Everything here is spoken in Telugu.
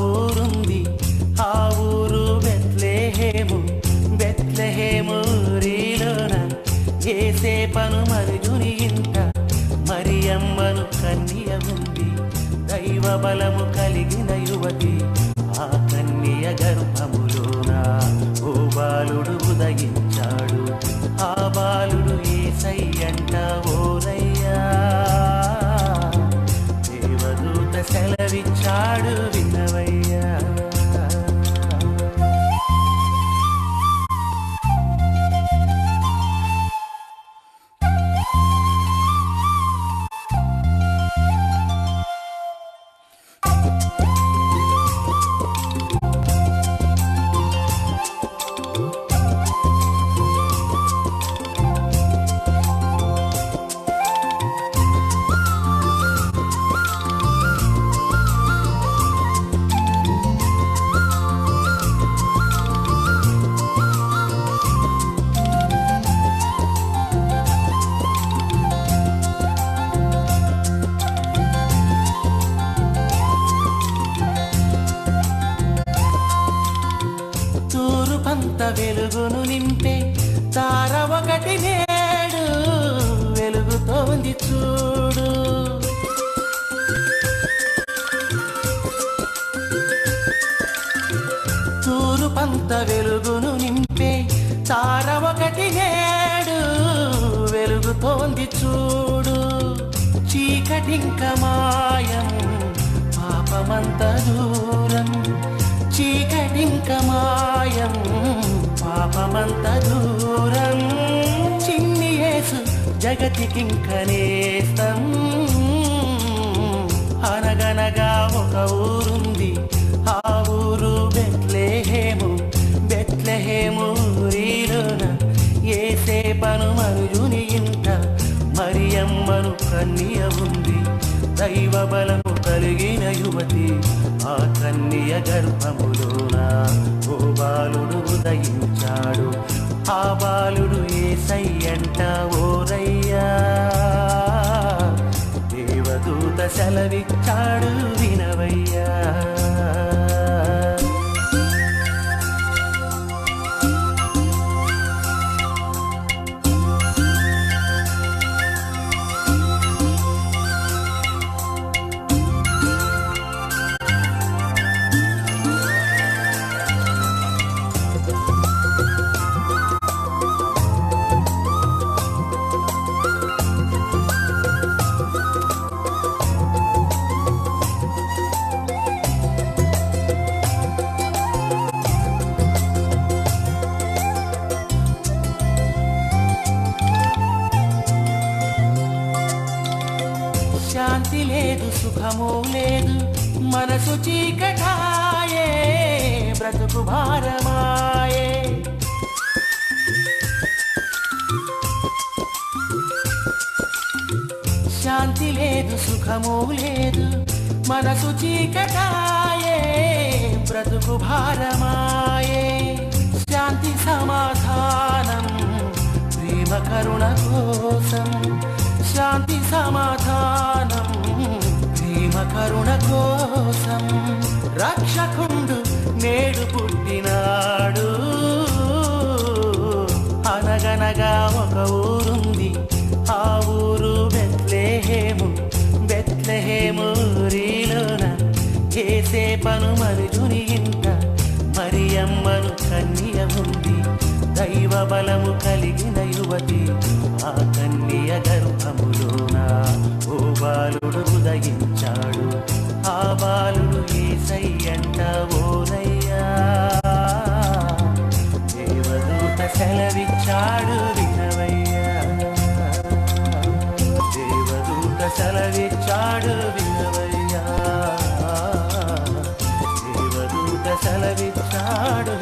ఊరుంది. ఆ ఊరు బెత్లెహేము బెత్లెహేము రీలోన చేసే పను మరుగుని ఇంట మరియమ్మను కన్య ఉంది దైవ బలము కలిగిన యువతి. ఆ కన్య గర్భములు దేవదూత సెలవిచ్చాడు వెలుగును నింపే తార ఒకటి నేడు వెలుగుతోంది చూడు. తూరు పంత వెలుగును నింపే తార ఒకటి నేడు వెలుగుతోంది చూడు. చీకటింక మాయం పాపమంత దూరం చీకటింక మాయం. పాపమంత దూరం. చిన్ని యేసు జగతికింక నేస్తం అనగనగా ఒక ఊరుంది. కన్నియ ఉంది. దైవ బలము కలిగిన యువతి ఆ కన్నియ గర్భములోన ఓ బాలుడు ఉదయించాడు. ఆ బాలుడు ఏసయ్యంట ఓరయ్యా దేవదూత సెలవిచ్చాడు వినవయ్యా. సుఖము లేదు మనసు చీకటాయే బ్రతుకు భారమాయే. శాంతి లేదు సుఖము లేదు మనసు చీకటాయే బ్రతుకు భారమాయే. శాంతి సమాధానం ప్రేమ కరుణ కోసం. శాంతి సమాధానం కరుణ కోసం రక్షకుండు నేడు పుట్టినాడు. అనగనగా ఒక ఊరుంది. ఆ ఊరు బెత్లెహేము బెత్లెహేము రీలోన చేసే పను మరుజుని ఇంత మరి మరియమ్మను కన్య ఉంది. దైవ బలము కలిగిన యువతి ఆ కన్య గర్భములోన. ఓ బాలుడు ఉదయించాడు బాలుడు ఏసయ్యంట ఓరయ్యా దేవదూత సెలవిచ్చాడు వినవయ్యా. దేవదూత సెలవిచ్చాడు వినవయ్యా. దేవదూత సెలవిచ్చాడు